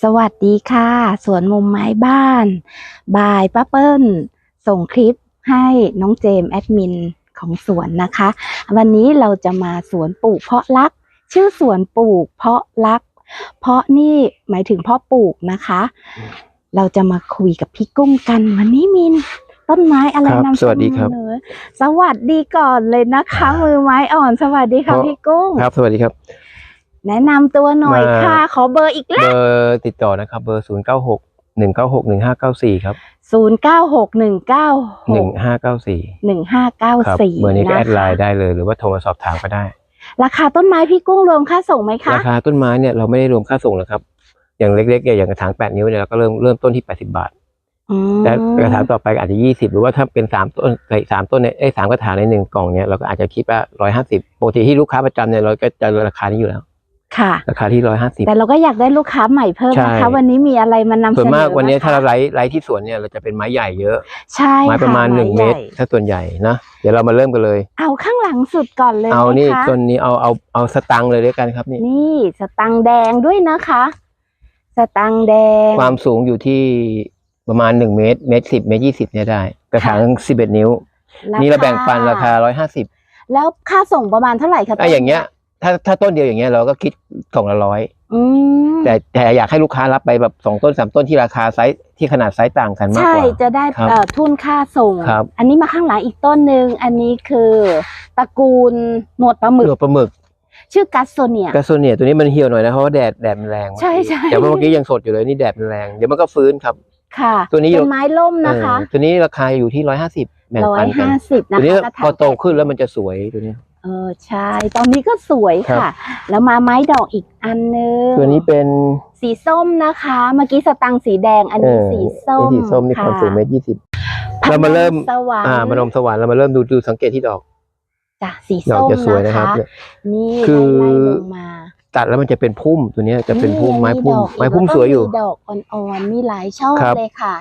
สวัสดีค่ะ สวนมุมไม้บ้าน บายป้าเปิ้ล ส่งคลิปให้น้องเจมส์แอดมินของสวนนะคะ วันนี้เราจะมาสวนปลูกเพาะรัก ชื่อสวนปลูกเพาะรัก เพาะนี่หมายถึงเพาะปลูกนะคะ เราจะมาคุยกับพี่กุ้งกันวันนี้มินต้นไม้อะไรครับนำเสสวัสดีนครับอเลยสวัสดีก่อนเลยนะคะ มือไม้อ่อน สวัสดีค่ะเพราะพี่กุ้ง ครับ สวัสดีครับ แนะนำตัวหน่อยมา ค่ะ ขอเบอร์อีกเบแล้วอร์ติดต่อนะครับ เบอร์ศูนย์เก้าหกหนึ่งเก้าหกหนึ่งห้าเก้าสี่ครับศูนย์เก้าหกหนึ่งเก้าหหนึ่กงห้าเก้าสี่หนึ่งห้าเก้าครับสี่เบอร์นี้ก็นะแอดไลคะน์ได้เลยหรือว่าโทรมาสอบถามก็ได้ ราคาต้นไม้พี่กุ้งรวมค่าส่งไหมคะ ราคาต้นไม้เนี่ยเราไม่ได้รวมค่าส่งนะครับ อย่างเล็กๆเนี่ยอย่างกระถางแปดนิ้วเนี่ยเราก็เริ่มเริ่มต้นที่แปดสิบาท อืมแต่กระถางต่อไปอาจจะยี่สิบหรือว่าถ้าเป็นสามต้นสามต้นเนี่ยไอ้ยสามกระถางในหนึ่งกล่องเนี่ยเราก็อาจจะคิดว่าร้อยห้าสิบปกติที่ลูกค้าประจำเนี่ยเราก็จะราคานี้อยู่แล้ว ค่ะราคาที่ร้อยห้าสิบแต่เราก็อยากได้ลูกค้าใหม่เพิ่มใช่นะคะ วันนี้มีอะไรมานำเสนอส่วนมากวันนี้ะคะถ้าเราไลฟ์ไลฟ์ที่สวนเนี่ยเราจะเป็นไม้ใหญ่เยอะ ใช่ไม้ประมาณค่หนึ่งเมตรใญ่ถ้าส่วนใหญ่นะเดี๋ยวเรามาเริ่มกันเลย เอาข้างหลังสุดก่อนเลยเอาไหมนี่คะต้นนี้เอาเอาเอาสตังค์เลยด้วยกันครับนี่นี่สตังค์แดงด้วยนะคะ สตังค์แดง ความสูงอยู่ที่ประมาณหนึ่งเมตรเมตรสิบเมตรยี่สิบเนี่ยได้กระถางสิบเอ็ดนิ้ว นี่เราแบ่งปันราคาร้อยห้าสิบแล้วค่าส่งประมาณเท่าไหร่คะถ้าอย่างเงี้ย ถ้าถ้าต้นเดียวอย่างเงี้ยเราก็คิดสองละร้อยอืมแต่แต่อยากให้ลูกค้ารับไปแบบสองต้นสามต้นที่ราคาไซส์ที่ขนาดไซส์ต่างกันมากใช่กว่า จะได้ครับเอ่อทุนค่าส่ง ครับ อันนี้มาข้างหลังอีกต้นหนึ่งอันนี้คือตระกูลหนวดปลาหมึกเกลือปลาหมึกชื่อกัสโซเนีย กระโซเนียตัวนี้มันเหี่ยวหน่อยนะเพราะว่าแดดแดดมันแรงใช่ใช่ แต่ว่าเมื่อกี้ยังสดอยู่เลยนี่แดดมันแรงเดี๋ยวมันก็ฟื้นครับ ค่ะตัวนี้เป็นไม้ล่มนะคะเออตัวนี้ราคาอยู่ที่ร้อยห้าสิบแบ่งร้อปัยนกันห้าสิบนะตัวนี้คะกระถางพอโตขึ้นแล้วมันจะสวยตัวนี้ เออใช่ ตอนนี้ก็สวยครับค่ะ แล้วมาไม้ดอกอีกอันนึงตัวนี้เป็นสีส้มนะคะ เมื่อกี้สตังค์สีแดงอันนี้เออสีส้มนี่สีส้มนี่ความะสูงเมตรยี่สิบพนเรามาเริ่มสวรรค์อ่ามานมสวรรค์เรามาเริ่มดูดูสังเกตที่ดอกจ้ะสีดอกส้มจะสวยนะนะครับคะเนี่ยนี่คือไล่ๆลงมาตัดแล้วมันจะเป็นพุ่มตัวเนี้ยจะเป็นพุ่มไม้พุ่มดอกอีกไม้พุ่มแล้วก็สวยอยู่มีดอกอ่อนๆมีหลายช่อครับเลยค่ะ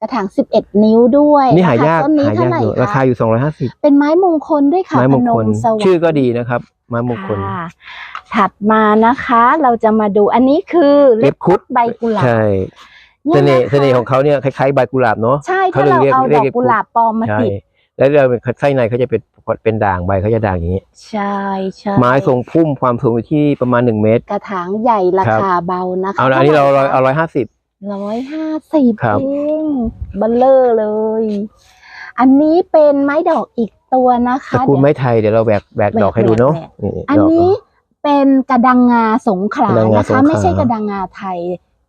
กระถางสิบเอ็ดนิ้วด้วยนี่หายากต้นนี้หาเท่ายากไหร่อยู่ราคาคะอยู่สองร้อยห้าสิบเป็นไม้มงคลด้วยค่ะไม้มงคลพนสวรรค์ชื่อก็ดีนะครับ ไม้มงคลค่ะถัดมานะคะเราจะมาดูอันนี้คือเล็บคุดใบกุหลาบใช่ยเสน่ห์ะคะเสน่ห์ของเขาเนี่ยคล้ายๆใบกุหลาบเนาะใช่เขาถ้าเลยเราเรียกเอาเรีดยอกกเล็บคุดกุหลาบปลอมมาใช่ติดแล้วเราเป็นไส้ในเขาจะเป็นเป็นด่างใบเขาจะด่างอย่างนี้ ใช่ใช่ไม้ทรงพุ่มความสูงอยู่ที่ประมาณหนึ่งเมตร กระถางใหญ่ราครับคาเบานะคะเอาละอันนี้เราร้อยเอาร้อยห้าสิบร้อยห้าสิบครับเอง เบัลเลอร์เลย อันนี้เป็นไม้ดอกอีกตัวนะตระคะกูลเดี๋ยวไม้ไทยเดี๋ยวเราแบกแบกแบกดอกให้ดูเนาะแบกนี่อันดกนี้เป็นกระดังงาสงขลากระดังงานะสงขคะลาไม่ใช่กระดังงาไทย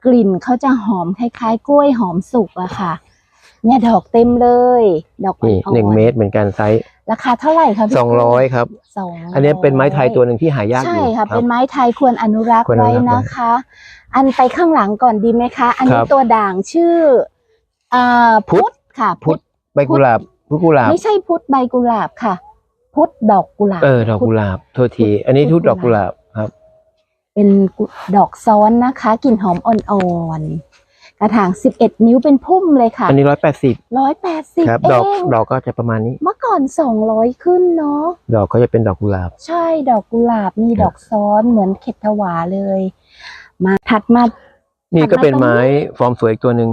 กลิ่นเขาจะหอมคล้ายๆ กล้วยหอมสุกอะค่ะ เนี่ยดอกเต็มเลย ดอกอ่นี่อนๆหนึ่งเมตรเหมือนกันไซส์ราคาเท่าไหร่คะพี่สองร้อยครับสองอันนี้เป็นไม้ไทยตัวหนึ่งที่หายากอใช่ยู่ค่ะรับเป็นไม้ไทยควรอนุรักษ์ควรอนุไว้รักษ์ไว้นะคะ อันไปข้างหลังก่อนดีไหมคะ อันนี้ครับตัวด่างชื่อ อ่าพุพุททธธค่ะพุทธใบกุหลาบพุทธกุหลาบไม่ใช่พุทธใบกุหลาบค่ะ พุทธดอกกุหลาบเออดอกกุหลาบโทษที อันนี้ทุกดอกกุหลาบครับ เป็นกุดอกซ้อนนะคะกลิ่นหอมอ่อนๆกระถาง11นิ้วเป็นพุ่มเลยค่ะ อันนี้ร้อยแปดสิบ180ครับเอดอกงดอกก็จะประมาณนี้ เมื่อก่อน200ขึ้นเนาะดอกก็จะเป็นดอกกุหลาบ ใช่ดอกกุหลาบมีครับดอกซ้อนเหมือนเข็ดถวาเลย มาถัดมานี่ก็เป็นถัดมาตรงนี้ไม้ฟอร์มสวยอีกตัวหนึ่ง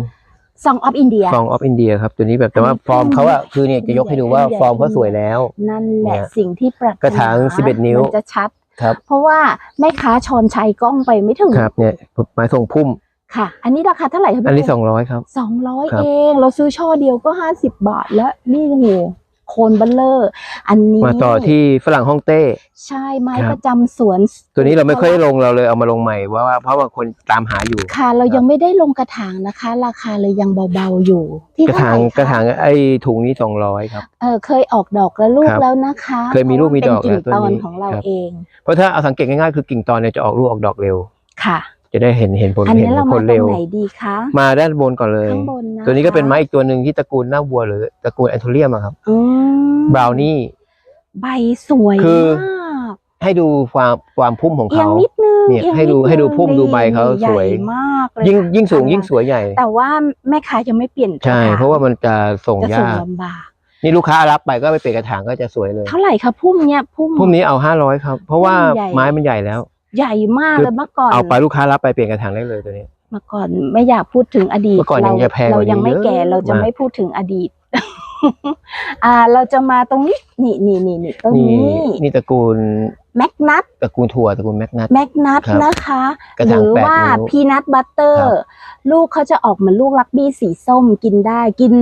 ซองออฟอินเดีย ฟองออฟอินเดียครับตัวนี้แบบแต่ว่าอันนี้ฟอร์มเขาอะคือเนี่ยจะยกให้ดูว่าใหญ่ฟอร์มเขาสวยแล้ว นั่นแหละเนี่ยสิ่งที่ปรารถนากระถาง11นิ้ว มันจะชัด ครับเพราะว่าแม่ค้าชอนชัยกล้องไปไม่ถึงครับเนี่ยไม้ทรงพุ่ม ค่ะ อันนี้ราคาเท่าไหร่คะพี่อันนี้ปุ๊สองร้อยครับ สองร้อยครับ เอง เราซื้อช่อเดียวก็ห้าสิบบาทแล้วนี่โอ้โห โคนเบัลเลอร์ อันนี้มาต่อที่ฝรั่งฮ่องเต้ ใช่ไม้ครับ ประจำสวน ตัวนี้เราไม่ค่อยได้ลงเราเลยเอามาลงใหม่ว่าว่าเพราะว่าคนตามหาอยู่ ค่ะเรายังไม่ได้ลงกระถางนะคะ ราคาเลยยังเบาๆอยู่ ที่กระเท่าถางไหร่คกระถางไอ้ถุงนี้สองร้อยครับ เออเคยออกดอกแล้วลูกครับแล้วนะคะเคยมีลูกมีดอกเพราะว่าเป็นกิ่งแล้วตตัวอนนี้ของเราครับ เองเพราะถ้าเอาสังเกตง่ายๆคือกิ่งตอนเนี่ยจะออกลูกออกดอกเร็ว ค่ะ จะได้เห็นเห็นผลอันเห็นี้นเราผมาลตรเร็งวไหนดีคะมาด้านบนก่อนเลย ข้างบนนะตัวนี้ก็เป็นไม้คะอีกตัวหนึ่งที่ตระกูลหน้าวัวหรือตระกูลแอนโทเรียมอะครับอืมบราวนี่ ใบสวยคือ มากให้ดูความความพุ่มของเอียงเขา นิดนึงเนี่ยอียงให้ดูนินึงให้ดูพุ่มดูใบเขาใหญ่สวยมากเลยยิ่งค่ะยิ่งสูงอลัยิ่งสวยใหญ่ แต่ว่าแม่ค้ายังไม่เปลี่ยนกระใช่ถางเพราะว่ามันจะส่งจะส่งยากลำบาก นี่ลูกค้ารับไปก็ไปเปลี่ยนกระถางก็จะสวยเลย เท่าไหร่คะพุ่มเนี้ยพุ่ม พุ่มนี้เอาห้าร้อยครับ เพราะว่าพุ่มใหญ่ ไม้มันใหญ่แล้ว ใหญ่มากคือเลยเมื่อก่อนเอาไปลูกค้ารับไปเปลี่ยนกระถางได้เลยตัวนี้ เมื่อก่อนไม่อยากพูดถึงอดีตเมื่อก่อนยังจะแพงกเราว่านี้ยังไม่แก่เยอะเราจะมากไม่พูดถึงอดีต อ่า เราจะมาตรงนี้นี่นี่นี่นี่ตรงนี่นี้นี่ตระกูลแมกนัทตระกูลถั่วตระกูลแมกนัทแมกนัทครับนะคะกระหถางรือแปดว่านิ้วพีนัทบัตเตอครัร์บลูกเขาจะออกเหมือนลูกลักบี้สีส้มกินได้กิน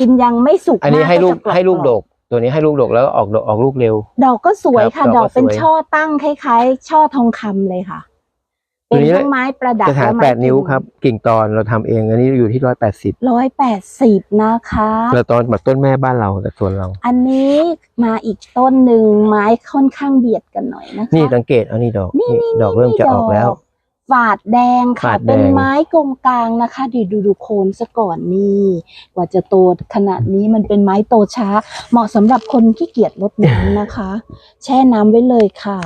กินยังไม่สุกอันนี้มากให้ลูกจะรอบๆให้ลูกดก ตัวนี้ให้ลูกดกแล้วก็ออกดอกออกลูกเร็ว ดอกก็สวยครัค่ะบดดออกกก็เป็นสวยช่อตั้งคล้าย ๆ ช่อทองคำเลยค่ะตัเป็วนนี้ทั้งไม้ประดับกระถางและไม้แปดนิ้วครับ กิ่งตอนเราทำเอง อันนี้อยู่ที่ร้อยแปดสิบร้อยแปดสิบนะคะเราตอนแบบต้นแม่บ้านเราแต่ส่วนเรา อันนี้มาอีกต้นหนึ่งไม้ค่อนข้างเบียดกันหน่อยนะคะ นี่สังเกตเอานี่ดอกนี่นี่ดอกเริ่มจะออกแล้ว ฝาดแดงค่ะ ฝาดแดง เป็นไม้กงกลางนะคะดูดูดูโคนซะก่อนนี่ กว่าจะโตขนาดนี้มันเป็นไม้โตช้า เหมาะสำหรับคนขี้เกียจรดน้ำนะคะ แช่น้ำไว้เลยค่ะ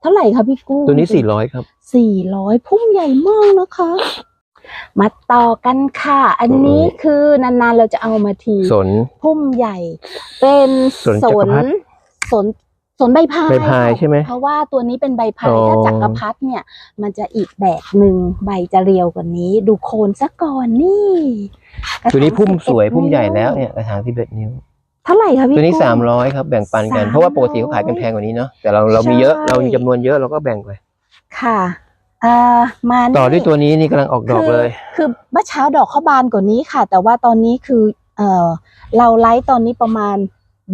เท่าไหร่คะพี่กุ้ง ตัวนี้สี่ร้อยครับ สี่ร้อยพุ่มใหญ่มากนะคะ มาต่อกันค่ะ อันนี้คือนานๆเราจะเอามาที สน พุ่มใหญ่ เป็นสนจักรพรรดิ สน สนใบพายใบพายค่ะใช่ไหมเพราะว่าตัวนี้เป็นใบพาอ๋ยอถ้าจักรพรรดิเนี่ย มันจะอีกแบบหนึ่งใบจะเรียวกว่านี้ ดูโคนซะก่อนนี่กระถางตัวนี้พุ่ม11สวยพุ่มใหญ่นิ้แล้วเนี่ยกระถางที่เบ็ดนิ้วเท่าไหร่คะพี่ตัวนี้กุ้งสามร้อยครับแบ่งปันกัน300เพราะว่าปกติเขาขายกันแพงกว่านี้เนาะแต่เราเรามีเยอะใช่เรามีจำนวนเยอะเราก็แบ่งไปค่ะอ่ามานี่ต่อด้วยตัวนี้นี่กำลังออกดอกเลยคือคือเมื่อเช้าดอกเขาบานกว่านี้ค่ะ แต่ว่าตอนนี้คือเออเราไลฟ์ตอนนี้ประมาณ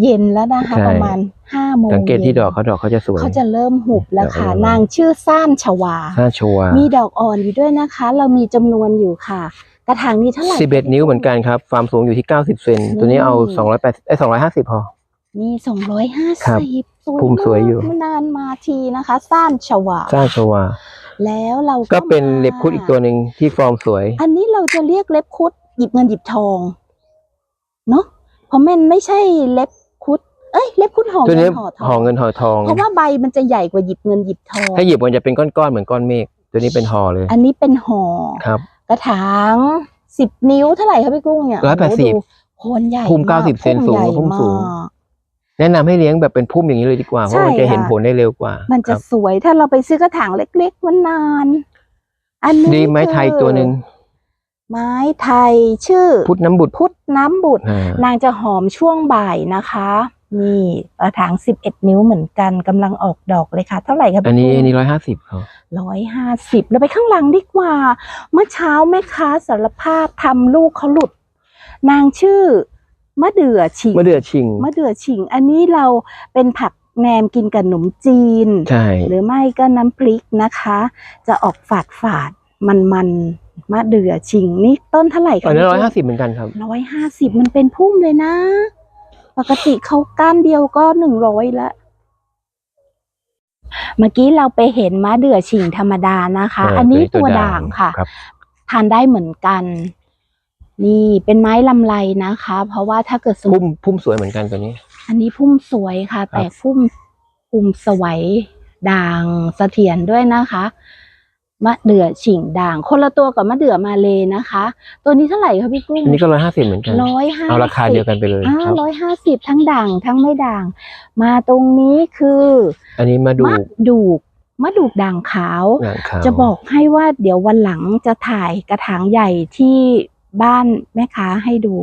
เย็นแล้วนะคะใช่ประมาณ ห้าโมงสังเกตที่ย็นดอกเขาดอกเขาจะสวยเขาจะเริ่มหุบแล้วค่ะดอกเริ่มนางชื่อซ่านชวาหน้าชัวมีดอกอ่อนอยู่ด้วยนะคะ เรามีจำนวนอยู่ค่ะ กระถางนี้เท่าไหร่สิบเอ็ดนิ้วเหมือนกันครับความสูงอยู่ที่เก้าสิบเซนตัวนี้เอาสองร้อยแปดไอ้สองร้อยห้าสิบพอนี่สองร้อยห้าครับสิบสวยพุ่มสวยอยู่มากนานมาทีนะคะซ่านชวาสร้างชัวแล้วเราก็เป็นมาเล็บคุดอีกตัวหนึ่งที่ฟอร์มสวย อันนี้เราจะเรียกเล็บคุดหยิบเงินหยิบทองเนาะเพราะมันไม่ใช่เล็บคุด เอ้ยเล็บคุดห่อตัวเงินี้นห่อทห่อองเงินห่อทอง เพราะว่าใบมันจะใหญ่กว่าหยิบเงินหยิบทอง ถ้าหยิบมันจะเป็นก้อนๆเหมือนก้อนเมฆตัวนี้เป็นห่อเลยอันนี้เป็นห่อครับ กระถางสิบนิ้วเท่าไหร่คะพี่กุ้งเนี่ย180โอ้โหดูโคนใหญ่พุ่มาก90เซนสูงใหญ่พุ่มสูงาก แนะนำให้เลี้ยงแบบเป็นพุ่มอย่างนี้เลยดีกว่าเพราะมันใช่จะเห็นค่ะ ผลได้เร็วกว่ามันจะครับสวยถ้าเราไปซื้อกระถางเล็กๆมันนาน อันนี้ดีไม้ไทยคือตัวหนึ่งไม้ไทยชื่อพุทธน้ำบุตรพุทธน้ำบุตร อ่านางจะหอมช่วงบ่ายนะคะ นี่กระถางสิบเอ็ดนิ้วเหมือนกันกำลังออกดอกเลยค่ะ เท่าไหร่ครับอันนี้อันนี้ร้อยห้าสิบเขาร้อยห้าสิบเราไปข้างหลังดีกว่า เมื่อเช้าแม่ค้าสารภาพทำลูกเขาหลุด นางชื่อมะเดื่อฉิงมะเดื่อชิงมะเดื่อฉิง อันนี้เราเป็นผักแหนมกินกับขนมจีน ใช่ หรือไม่ก็น้ำพริกนะคะ จะออกฝาดฝาดมันมันๆมะเดื่อฉิงนี่ต้นเท่าไหร่คะอันนี้ร้อยห้าสิบเหมือนกันครับร้อยห้าสิบมันเป็นพุ่มเลยนะ ปกติเขาก้านเดียวก็หนึ่งร้อยละเมื่อกี้เราไปเห็นมะเดื่อฉิงธรรมดานะคะเอออัอันนี้ตัวนี้ตัตัววด่างด่างค่ะครับทานได้เหมือนกัน นี่เป็นไม้ลำไรนะคะ เพราะว่าถ้าเกิดสมมพุ่มติพุ่มสวยเหมือนกันตัวนี้ อันนี้พุ่มสวยค่ะ แต่พุ่มพุ่มสวยด่างเสถียรด้วยนะคะ มะเดื่อฉิงด่าง คนละตัวกับมะเดื่อมาเลยนะคะ ตัวนี้เท่าไหร่คะพี่กุ้งอันนี้ก็ร้อยห้าสิบเหมือนกันร้อยห้าเอาราคาเดียวกันไปเลยอ่าครับร้อยห้าสิบทั้งด่างทั้งไม่ด่าง มาตรงนี้คือ อันนี้มาดูมะดูกมะดูกด่างขาวหนังขาว จะบอกให้ว่าเดี๋ยววันหลังจะถ่ายกระถางใหญ่ที่บ้านแม่ค้าให้ดู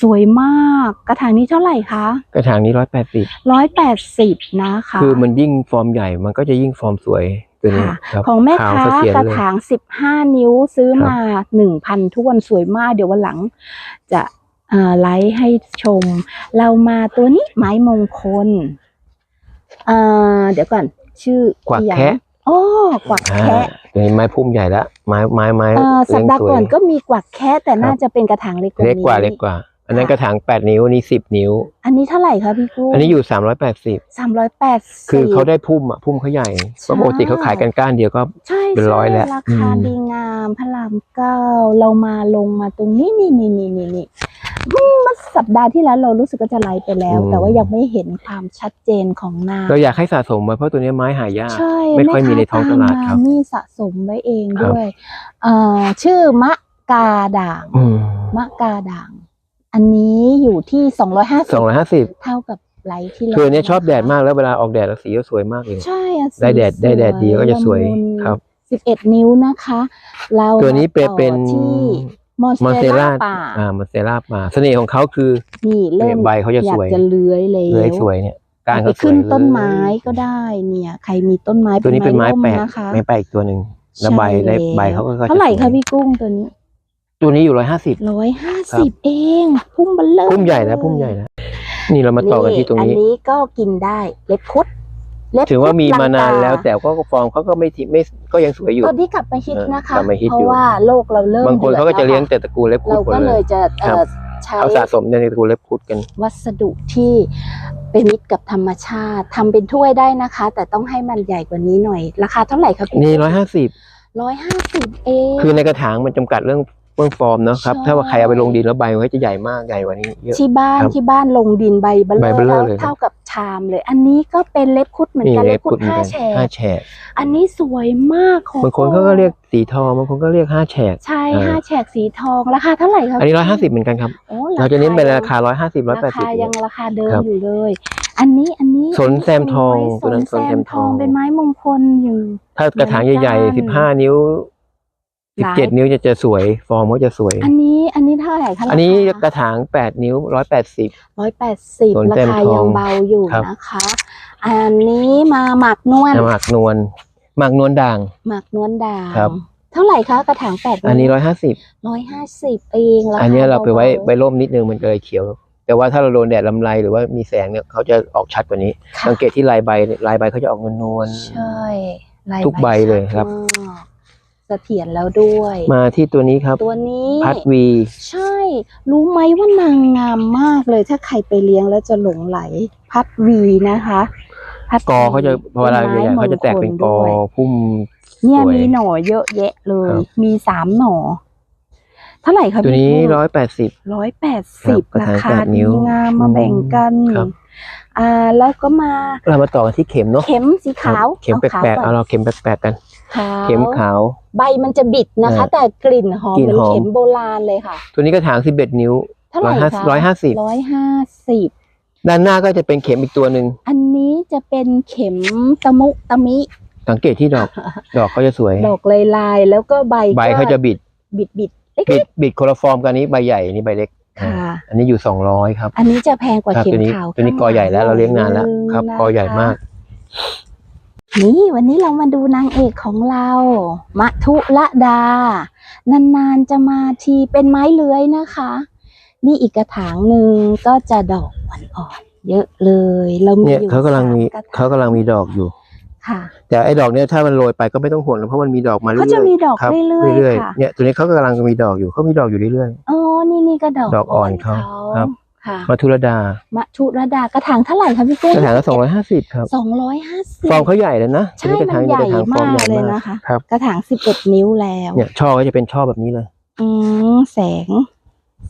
สวยมากกระถางนี้เท่าไหร่คะ กระถางนี้ร้อยแปดสิบร้อยแปดสิบนะคะ คือมันยิ่งฟอร์มใหญ่มันก็จะยิ่งฟอร์มสวยตัวนี้ ค่ะครับของแม่ขวค้าเสถียรกระเลยถางสิบห้านิ้วซื้อครับมาหนึ่งพันทวนสวยมาก เดี๋ยววันหลังจะเอ่อไลฟ์ให้ชม เรามาตัวนี้ไม้มงคลเอ่อเดี๋ยวก่อน ชื่อกวักอีหยังแคะอ๋อกวักอ่าแคะตัวนี้ไม้พุ่มใหญ่ละไม้ไม้ไม้เอ่อสัปเลี้ยงดาห์สวยก่อนก็มีกวักแคะแต่น่าจะเป็นกระถางเล็กกว่าเล็กนี้กว่าเล็กกว่า อันนั้นค่ะกระถางแปดนิ้วอันนี้สิบนิ้ว อันนี้เท่าไหร่คะพี่กุ้งอันนี้อยู่สามร้อยแปดสิบสามร้อยแปดสิบคือเขาได้พุ่มอะพุ่มเขาใหญ่เพราะปกติเขาขายกันก้านเดียวก็ใช่เป็นร้อยแล้วใช่ราคาอืมดีงามพระรามเก้าเรามาลงมาตรงนี้นี่นี่นี่นี่นี่อืมเมื่อสัปดาห์ที่แล้วเรารู้สึกก็จะไลฟ์ไปแล้ว แต่ว่ายังไม่เห็นความชัดเจนของนางเราอยากให้สะสมไว้เพราะตัวนี้ไม้หายากใช่ไม่ค่อยมีในท้องตลาดครับแม่ค้มนี่สะสมไว้เองครับด้วยเอ่อชื่อมะกาด่างอืมมะกาด่าง อันนี้อยู่ที่สองร้อยห้าสองร้อยห้าสิบเท่ากับไลท์ที่แล้วคืออันนี้ชอบแดดะคะมากแล้วเวลาออกแดดแล้วสีก็สวยมากเลยใช่อะสีได้แดดได้แดดดีก็จะสวยละมุนครับสิบเอ็ดนิ้วนะคะ เราตัวนี้เป็นมาต่อเป็นที่มอนมอนเซเซล่าล่าป่าอ่ามอนเซล่าป่าเสน่ห์ของเขาคือนี่เริ่มใบเขาจะอยาสกวยจะเลื้อยแล้วเลยสวยเนี่ยก้านไปเขาสวยขึ้นต้นเลยไม้ก็ได้เนี่ย ใครมีต้นไม้ตัวนี้เป็นไม้ร่แปลกนะคะไม้แปลกอีกตัวหนึ่งแล้วใบช่ได้ใบเขาก็จะเท่าไหร่สวยคะพี่กุ้งตัวนี้ ตัวนี้อยู่ร้อยห้าสิบ ร้อยห้าครัสิบบ เอง พุ่มเบัลเลอร์พุ่มใหญ่นะพุ่มใหญ่นะนี่เรามาต่อกันที่ตรงอันนี้ นี้ก็กินได้เล็บคุดเล็บถือว่ามีคุดมานานลังกแล้ว แต่ก็ฟอร์มเขาก็ไม่ทิ้งไม่ก็ยังสวยอยู่ ตอนนี้กลับมาฮิตเออนะคะกลับมาฮิตเพอยู่ ราะว่าโลกเราเริ่มบางคนดือดเขาก็จะเลี้ยงแวแต่ตระกูลเล็บค่ะคุดเราหมดก็เลเลยย จะเอ่อครับ ใช้เขาสะสมในตระกูลเล็บคุดกัน วัสดุที่เป็นมิตรกับธรรมชาติทำเป็นถ้วยได้นะคะ แต่ต้องให้มันใหญ่กว่านี้หน่อย ราคาเท่าไหร่ครับนี่ร้อยห้าสิบร้อยห้าสิบเองคือในกระถางมันจำกัดเรื่อง เรื่องฟอร์มเนอะครับ ใช่ ถ้าว่าใครเอาไปลงดินแล้วใบมันก็จะใหญ่มากใหญ่กว่านี้เยอะ ที่บ้านครับที่บ้านลงดินใบเบลใบเลเบ้ออร์เร่แล้อวเลยเท่ากับชามเลย อันนี้ก็เป็นเล็บคุดเหมือนนี่กันเล็เล็บบคุคุดดเหมือนห้ากันแฉกห้าแฉกอันนี้สวยมากของบางคนเขาก็เรียกสีทองบางคนก็เรียกห้าแฉก ใช่เออห้าแฉกสีทองราคาเท่าไหร่ครับอันนี้ร้อยห้าสิบเหมือนกันครับ โอ้เราจะเน้นเป็นยังราคาร้อยห้าสิบร้อยแปราดสิบคายังราคาเดิมครับอยู่เลย อันนี้อันนี้สนแซมทองสวยตัวนั้นสสนนแซแซมมททอองง เป็นไม้มงคลอยู่ ถ้ากระถางใหญ่เหมือนกันๆสิบห้านิ้วห สิบลายเจ็ดนิ้วจะจะสวย ฟอร์มก็จะสวย อันนี้อันนี้เท่าไหร่คะอันนี้กระถางแปดนิ้วร้อยแปดสิบร้อยแปดสิบสนราแซมคาทองยังเบาอยู่ครับนะคะ อันนี้มาหมักนวลหมากนวลหมากนวลด่าง หมักนวลด่างครับเท่าไหร่คะกระถางแปดอันนี้ร้อยห้าสิบร้อยห้าสิบเองราคาอันนี้เราไปไว้บๆไว้ร่มนิดนึงมันก็เลยเขียว แต่ว่าถ้าเราโดนแดดลำไรหรือว่ามีแสงเนี่ยเขาจะออกชัดกว่านี้ค่ะสังเกตที่ลายใบเนี่ยลายใบเขาจะออกนวลใช่ลายทุกใบเลยครับชัดมาก เสถียรแล้วด้วยๆมาที่ตัวนี้ครับ ตัวนี้พัดวี ใช่ รู้ไหมว่านางงามมากเลย ถ้าใครไปเลี้ยงแล้วจะหลงไหล พัดวีนะคะพัดกอเขาจะวีพอเวลาป็นใหญ่ไม้ๆเขาจะแตกเป็นกอมงคลด้วยพุ่มเนี่ยสวยมีหน่อเยอะแยะเลยครับมีสามหน่อเท่าไหร่คะตัวนี้พี่ร้อยแปดสิบร้อยแปดสิบครับกระราถางคาแปดนิ้ดีวงามมาแบ่งกันครับอ่าแล้วก็มาเรามาต่อกันที่เข็มเนาะเข็มสีขาว เข็มแปอาลกๆขเอาวเราเข็มแปลกๆกัน ขาวเข็มขาว ใบมันจะบิดนะคะเออแต่กลิ่นหอมกลิ่เหมือนนหอม เข็มโบราณเลยค่ะ ตัวนี้กระถางสิบเอ็ดนิ้ว เท่าไหร่คะ150ร้อยห้าสิบ ด้านหน้าก็จะเป็นเข็มอีกตัวหนึ่งอันนี้จะเป็นเข็มตะมุตะมิ สังเกตที่ดอก ดอกเขาจะสวย ดอกลายลายๆแล้วก็ใบใบก็เขาจะบิดบิดบิดเล็บิกดบิดโคนละฟอร์มกันนี้ใบใหญ่อันนี้ใบเล็กๆค่ะ อันนี้อยู่สองร้อยครับอันนี้จะแพงกว่าครับเข็มตัวนี้ขาวตัวนี้กอใหญ่แล้วเราเลี้ยงนานแล้ว ครับงกอใหญ่มาก นี่วันนี้เรามาดูนางเอกของเรามะทุละดา นานๆจะมาทีเป็นไม้เลื้อยนะคะ นี่อีกกระถางหนึ่งก็จะดอกอ่อนๆเยอะเลย เรามีเนี่ยอยู่เขากำลังมีสกระถงเขากำลังมีดอกอยู่ ค่ะ แต่ไอ้ดอกเนี้ยถ้ามันโรยไปก็ไม่ต้องห่วงแล้วเพราะมันมีดอกมาเรื่อยเขาจะมีดอกครับเรื่อยๆเรื่อยค่ะๆเนี่ยตัวนี้เขากำลังมีดอกอยู่เขามีดอกอยู่เรื่อย อ๋อนี่นี่ก็ดอกดอกอ่อนเขาครับ ค่ะๆมาทุรดา มะทุระดากระถางเท่าไหร่คะพี่กุ้งกระถางละสองร้อยห้าสิบครับสองร้อยห้าสิบฟอร์มเขาใหญ่เลยนะใช่ตัวกระถางมันใหญ่กระถางฟอร์มใหญ่มากเลยมากนะคะครับกระถางสิบเอ็ดนิ้วแล้วเนี่ยช่อก็จะเป็นช่อแบบนี้เลย อืมแสง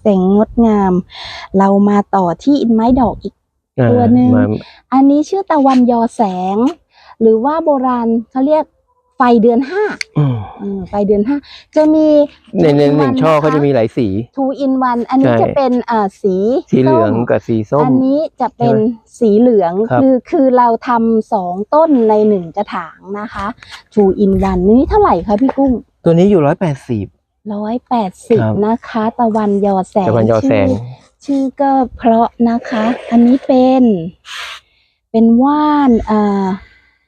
แสงงดงาม เรามาต่อที่อินไม้ดอกอีกอ่าตัวหนึ่งมาอันนี้ชื่อตะวันยอแสง หรือว่าโบราณเขาเรียก ไฟเดือนห้าอืมอืมไฟเดือนห้าจะมีในในหนึ่งช่อเขาจะมีหลายสี ทูอินวันอันนี้ใช่ จะเป็นอ่าสีสีเหลืองส้มกับสีส้มอันนี้จะเป็นสีเหลืองครับ คือคือเราทำสองต้นในหนึ่งกระถางนะคะทูอินวันนี้เท่าไหร่คะพี่กุ้ง ตัวนี้อยู่ร้อยแปดสิบ ร้อยแปดสิบครับ นะคะ ตะวันยอแสงตะวันยอแสง ชื่ชื่อก็เพราะนะคะ อันนี้เป็น เป็นว่านอ่า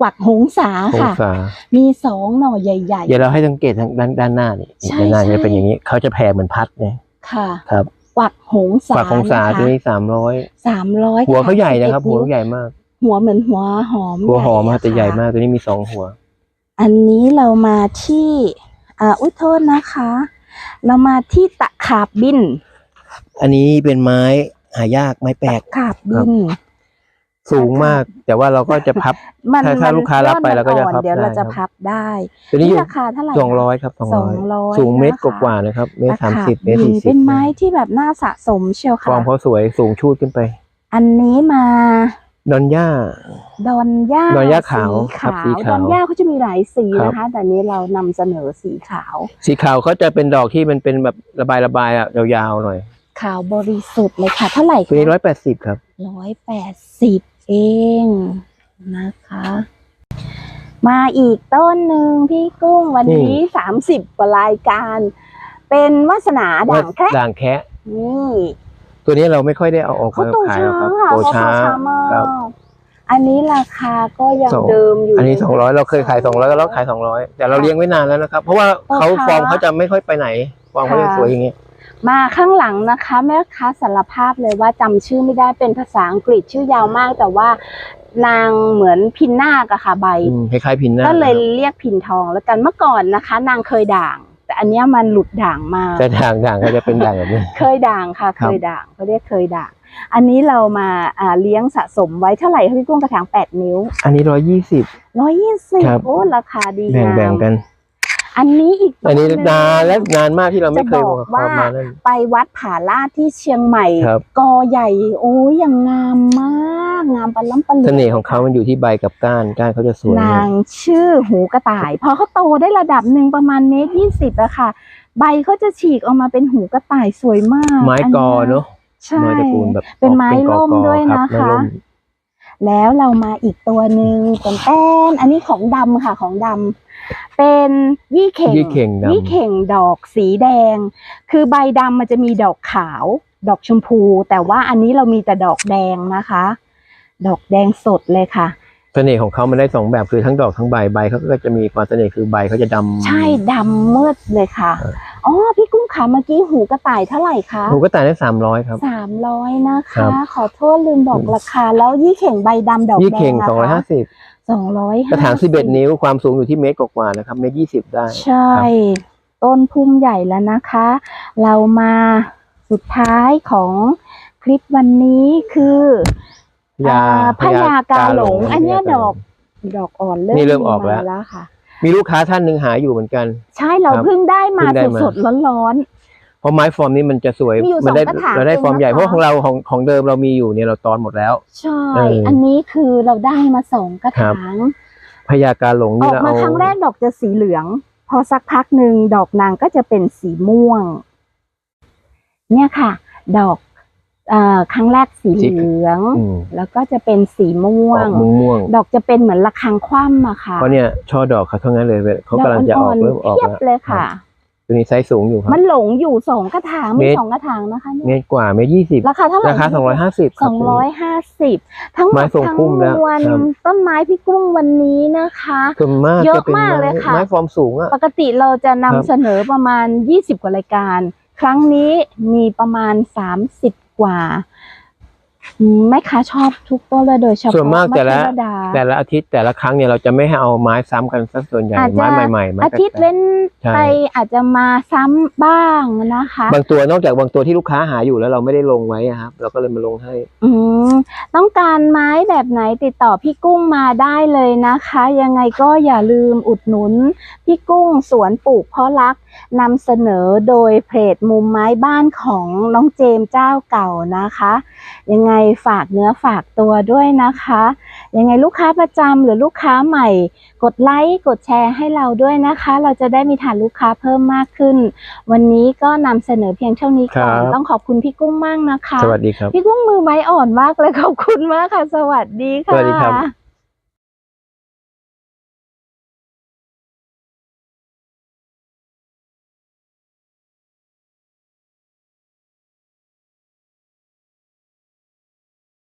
กวักหงสาองค่ะศามีสองหน่อใหญ่ เดี๋ยวเราให้สังเกตทางด้านด้านหน้านี่ใช่ด้านหน้าใช่ จะเป็นอย่างนี้เขาจะแผ่เหมือนพัดเนี่ยๆค่ะครับกวักหงสาฝากของสานะคะตัวนี้สามร้อยสามร้อยหัวเขาใหญ่นะครับ หัววเขาใหญ่มาก หัวเหมือนหัวหอมหัวหอมญ่มาอะแต่ใหญ่ค่ะมากตัวนี้มีสองหัว อันนี้เรามาที่อ่าอุ้ยโทษนะคะ เรามาที่ตะขาบบินอันนี้เป็นไม้หายากไม้แปลกตะขาบบิน สูงมาก แต่ว่าเราก็จะพับ มันถ้าถ้าลูกค้ารับไปยอดมันเราก็จะอ่อนพับเดี๋ยวเราได้จะครับพับได้ตัวนี้อยู่ราคาเท่าไหร่สองร้อยครับสองร้อย200สูงเมตรนะคะกว่าๆนะครับเมตรตะสามขาบสิบเมบิตรนสี่สิบเป็นไม้ที่แบบน่าสะสมเชียวฟอค่ะร์มเขาสวยสูงชูดขึ้นไป อันนี้มาดอนย่าดอนย่าดอนย่าขาวสีครับขาวสีขาวดอนย่าเขาจะมีหลายสีครับนะคะ แต่นี้เรานำเสนอสีขาว สีขาวเขาจะเป็นดอกที่มันเป็นแบบระบายระบายๆอะยาวๆหน่อย ขาวบริสุทธิ์เลยค่ะ เท่าไหร่ตัวนี้คะร้อยแปดสิบครับร้อยแปดสิบ เองนะคะ มาอีกต้นหนึ่งพี่กุ้งวันนี้สามสิบกว่ารายการ เป็นวาสนาด่างแคระด่างแคะนี่ตัวนี้เราไม่ค่อยได้เอาออกเขามาโตขายช้าหรอกครับค่ะโตเขาโตช้าช้ามากครับอันนี้ราคาก็ยังสองเดิมอยู่ อันนี้เลยสองร้อยเราเคยขายสองร้อยก็เราขายสองร้อยแต่เราเลี้ยงไว้นานแล้วนะครับ เพราะว่าเขาพ่อค้าฟอร์มเขาจะไม่ค่อยไปไหนฟอร์มเขาจะค่ะสวยอย่างเงี้ย มาข้างหลังนะคะ แม่ค้าสารภาพเลยว่าจำชื่อไม่ได้เป็นภาษาอังกฤษชื่อยาวมาก แต่ว่านางเหมือนพินนาคอะค่ะใบอืมคล้ายๆพินหน้าก็เลยเรียกพินทองแล้วกันเมื่อก่อนนะคะ นางเคยด่าง แต่อันเนี้ยมันหลุดด่างมาแต่ด่างด่างก็จะเป็นด่างแบบนี้เคยด่างค่ะครัเคบยด่างเขาเรียกเคยด่างอันนี้เรามาอ่าเลี้ยงสะสมไว้เท่าไหร่คะพี่กุ้งกระถางแปดนิ้ว อันนี้ร้อยยี่สิบร้อยยี่สิบครับโอ้ราคาดีแบ่งงามแบ่งกัน อันนี้อีกอันนี้ต้หงนานและนานมากที่เราไม่เคยจะบอกมาว่ามานั่นไปวัดผาลาดที่เชียงใหม่ครับกอใหญ่ โอ้ยอย่างงามมาก งามปลาล้ำปลาเหลืเสน่ห์ของเขามันอยู่ที่ใบกับก้านก้านเขาจะสวยนางชื่อหูกระต่าย พอเขาโตได้ระดับหนึ่งประมาณเมตรยี่สิบอะค่ะ ใบเขาจะฉีกออกมาเป็นหูกระต่ายสวยมาก ไม้กอเนาะใช่ไม้ตระกูลแบบเป็นไม้ออกร่มกอๆด้วยรับนะไม้คะร่มแล้วเรามาอีกตัวหนึ่งเป็นแป้นอันนี้ของดำค่ะของดำ เป็นยี่เข่งยี่เข่งดำ ยี่เข่งดอกสีแดง คือใบดำมันจะมีดอกขาว ดอกชมพู แต่ว่าอันนี้เรามีแต่ดอกแดงนะคะ ดอกแดงสดเลยค่ะ เสน่ห์ของเขามันได้สองแบบคือทั้งดอกทั้งใบใบเขาก็จะมีความเสน่ห์คือใบเขาจะดำ ใช่ดำมืดเลยค่ะเออ อ๋อพี่กุ้งขาเมื่อกี้หูกระต่ายเท่าไหร่คะหนูก็ตายได้สามร้อยครับ สามร้อยนะครัคะ บ ขอโทษลืมบอกราคาแล้วยี่เข่งใบดำดอกยี่แดเข่งงอะสองร้อยคะห้าสิบ สองร้อยกระถางสิบเอ็ดนิ้วความสูงอยู่ที่เมตรกว่าๆนะครับเมตรยี่สิบได้ ใช่ ต้นพุ่มใหญ่แล้วนะคะ เรามาสุดท้ายของคลิปวันนี้คือยาอ่าพญากาหลง อันเนี้ยพญากาหลงดอกดอกอ่อนเริ่มนี่เริ่มออกแล้วาค่ะ มีลูกค้าท่านหนึ่งหาอยู่เหมือนกัน ใช่เราครับเพิ่งได้มาเพิ่งได้มาสดๆร้อนเพ ราะไม้ฟอร์มนี้มันจะสวยมีอยู่มัได้สองกระถางเราได้ฟอร์มใหญ่เองนะคะเพราะของเราของของเดิมเรามีอยู่เนี่ยเราตอนหมดแล้วๆใช่ เอออัอันนี้คือเราได้มาสองกระครัถาบงพญากาหลงอนี่อกเรามาเอาครั้งแรกดอกจะสีเหลือง พอสักพักหนึ่งดอกนางก็จะเป็นสีม่วง เนี่ยค่ะ ดอกเอ่อครั้งแรกสีเหลือง อืมแล้วก็จะเป็นสีม่วอองกม่วงม่วงดอกจะเป็นเหมือนระฆังคว่ำอะค่ะเพราะเนี่ยช่อดอกเขาเท่านั้นเลยเขากำลังจะออกดเริ่มออกเพียบแล้ว เลยค่ะ ตัวนี้ไซส์สูงอยู่ครับ มันหลงอยู่สองกระถางมีเมตร สองกระถางนะคะเมเนี่ยตรกว่าเมตรยี่สิบราคาเท่าไหร่ราคาสองร้อยห้าสิบสองร้อยห้าสิบทั้งหมไม้ดทรงทั้งพุ่มแล้วมวลครับ ต้นไม้พี่กุ้งวันนี้นะคะ ส่วนมากเยอะจะเป็นมากไม้เลยค่ะ ไม้ฟอร์มสูงอะปกติเราจะนำครับ เสนอประมาณ 20 กว่ารายการ ครั้งนี้มีประมาณ 30 กว่าอืม แม่ค้าชอบทุกต้นเลยโดยเฉพาะส่วนมากแต่ละมะเขือดาแต่ละอาทิตย์แต่ละครั้งเนี่ยเราจะไม่ให้เอาไม้ซ้ำกันสักส่วนใหญ่อาจจะไม้ใหม่ๆไม้อาทิตย์แปลก เว้นใช่ ไปอาจจะมาซ้ำบ้างนะคะ ๆบางตัวนอกจากบางตัวที่ลูกค้าหาอยู่แล้วเราไม่ได้ลงไว้อะครับ เราก็เลยมาลงให้ อืมต้องการไม้แบบไหนติดต่อพี่กุ้งมาได้เลยนะคะ ยังไงก็อย่าลืมอุดหนุน พี่กุ้งสวนปลูกเพราะรักนำเสนอโดยเพจมุมไม้บ้านของน้องเจมส์เจ้าเก่านะคะ ยังไงฝากเนื้อฝากตัวด้วยนะคะ ยังไงลูกค้าประจำหรือลูกค้าใหม่ กดไลค์กดแชร์ให้เราด้วยนะคะ เราจะได้มีฐานลูกค้าเพิ่มมากขึ้น วันนี้ก็นำเสนอเพียงเท่านี้ก่อนครับต้องขอบคุณพี่กุ้งมากนะคะ สวัสดีครับ พี่กุ้งมือไม้อ่อนมากเลยขอบคุณมากค่ะ สวัสดีค่ะสวัสดีครับ